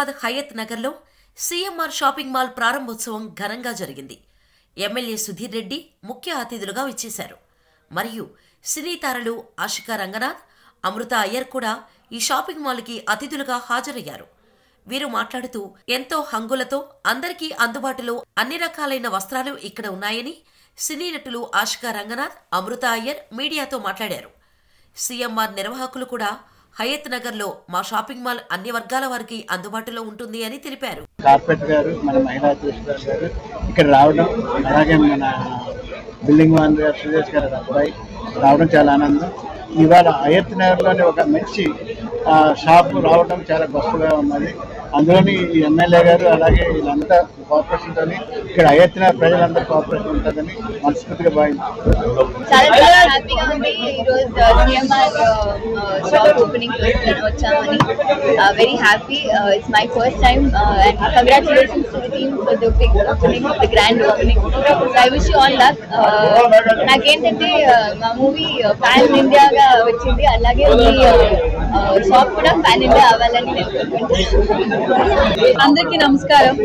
హైదరాబాద్ హయత్ నగర్లో CMR shopping mall ప్రారంభోత్సవం ఘనంగా జరిగింది. ఎమ్మెల్యే సుధీర్ రెడ్డి ముఖ్య అతిథులుగా విచ్చేశారు. మరియు సినీ తారలు ఆశికా రంగనాథ్ అమృత అయ్యర్ కూడా ఈ షాపింగ్ మాల్కి అతిథులుగా హాజరయ్యారు. వీరు మాట్లాడుతూ ఎంతో హంగులతో అందరికీ అందుబాటులో అన్ని రకాలైన వస్త్రాలు ఇక్కడ ఉన్నాయని సినీ నటులు ఆశికా రంగనాథ్ అమృత అయ్యర్ మీడియాతో మాట్లాడారు. సీఎంఆర్ నిర్వాహకులు కూడా హయత్ నగర్లో మా షాపింగ్ మాల్ అన్ని వర్గాల వారికి అందుబాటులో ఉంటుంది అని తెలిపారు. కార్పెట్ గారు మన మహిళా అధ్యక్షురాలు గారు ఇక్కడ రావడం అలాగే మన బిల్డింగ్ వన్ గారు సురేష్ గారు అబ్బాయి రావడం చాలా ఆనందం. ఇవాళ హయత్ నగర్లోని ఒక మంచి ఆ, షాప్ రావడం చాలా గొప్పగా ఉన్నది. అందులోని ఎమ్మెల్యే గారు అలాగే వీళ్ళంతా కోఆపరేషన్తో ఇక్కడ అయత్ నగర్ ప్రజలందరూ కోఆపరేషన్ ఉంటుందని మనస్ఫూర్తిగా భావించారు very happy it's my first time and congratulations to team for the big opening the grand opening I wish all luck నాకేంటంటే మా మూవీ పాన్ ఇండియాగా వచ్చింది. అలాగే మీ షాప్ కూడా ఫ్యాన్ ఇండియా అవ్వాలని అందరికీ నమస్కారం.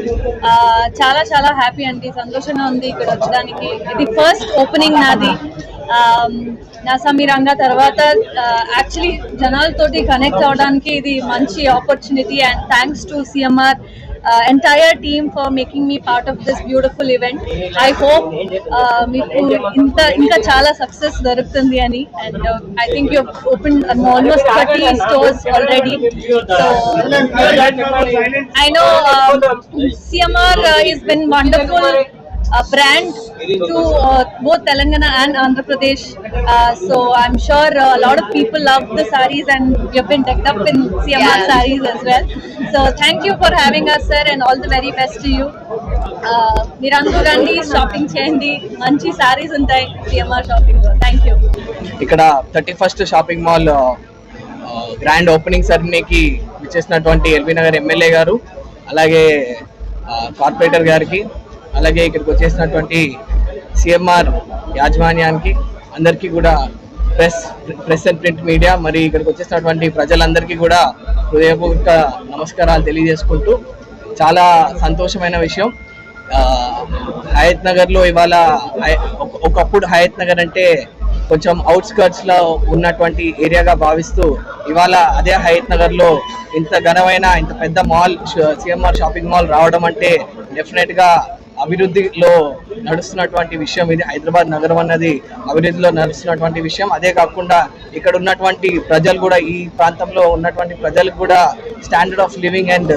ఆ, చాలా చాలా హ్యాపీ అండి. సంతోషంగా ఉంది ఇక్కడ వచ్చడానికి. ఇది ఫస్ట్ ఓపెనింగ్ నాది. Um, నా సమీరంగా తర్వాత uh, యాక్చువల్లీ జనాలతోటి కనెక్ట్ అవడానికి ఇది మంచి opportunity and thanks to CMR entire team for making me part of this beautiful event I hope మీకు ఇంత ఇంకా చాలా సక్సెస్ దొరుకుతుంది అని. And I think you open almost thirty stores already so I know uh, um, CMR uh, has to uh, both Telangana and Andhra Pradesh. Uh, so I'm sure uh, a lot of people love the saris and have been decked up in CMR Yeah. saris as well. So thank you for having us sir and all the very best to you. Uh, మీరందరూ రండి shopping చేయండి మంచి సారీస్ ఉంటాయి CMR shopping thank you ఇక్కడ thirty first shopping mall grand opening సెరమనీకి విచ్చేసినటువంటి LB Nagar MLA గారు అలాగే corporator గారికి అలాగే ఇక్కడికి వచ్చేసినటువంటి సిఎంఆర్ యాజమాన్యానికి అందరికీ కూడా press press and print media మరి ఇక్కడికి వచ్చేసినటువంటి ప్రజలందరికీ కూడా హృదయపూర్వక నమస్కారాలు తెలియజేసుకుంటూ చాలా సంతోషమైన విషయం. హయత్ నగర్లో ఇవాళ ఒకప్పుడు హయత్ నగర్ అంటే కొంచెం అవుట్స్కర్ట్స్లో ఉన్నటువంటి ఏరియాగా భావిస్తూ ఇవాళ అదే హయత్ నగర్లో ఇంత ఘనమైన ఇంత పెద్ద మాల్ సిఎంఆర్ షాపింగ్ మాల్ రావడం అంటే డెఫినెట్గా అభివృద్ధిలో నడుస్తున్నటువంటి విషయం ఇది. హైదరాబాద్ నగరం అన్నది అభివృద్ధిలో నడుస్తున్నటువంటి విషయం. అదే కాకుండా ఇక్కడ ఉన్నటువంటి ప్రజలు కూడా ఈ ప్రాంతంలో ఉన్నటువంటి ప్రజలకు కూడా standard of living and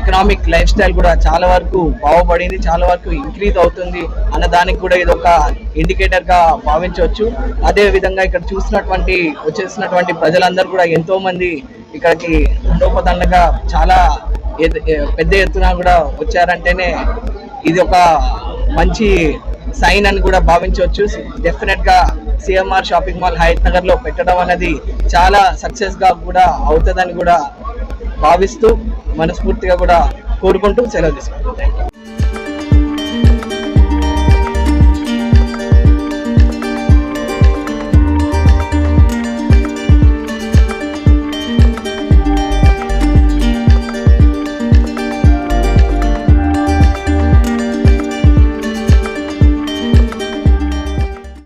economic lifestyle కూడా చాలా వరకు బాగుపడింది చాలా వరకు ఇంక్రీజ్ అవుతుంది అన్న దానికి కూడా ఇది ఒక ఇండికేటర్గా భావించవచ్చు. అదే విధంగా ఇక్కడ చూసినటువంటి వచ్చేసినటువంటి ప్రజలందరూ కూడా ఎంతో మంది ఇక్కడికి ఉండోపదండగా చాలా పెద్ద ఎత్తున కూడా వచ్చారంటేనే ఇది ఒక మంచి సైన్ అని కూడా భావించవచ్చు. డెఫినెట్గా సిఎంఆర్ షాపింగ్ మాల్ హయత్ నగర్లో పెట్టడం అనేది చాలా సక్సెస్గా కూడా అవుతుందని కూడా భావిస్తూ మనస్ఫూర్తిగా కూడా కోరుకుంటూ సెలవు తీసుకుంటాం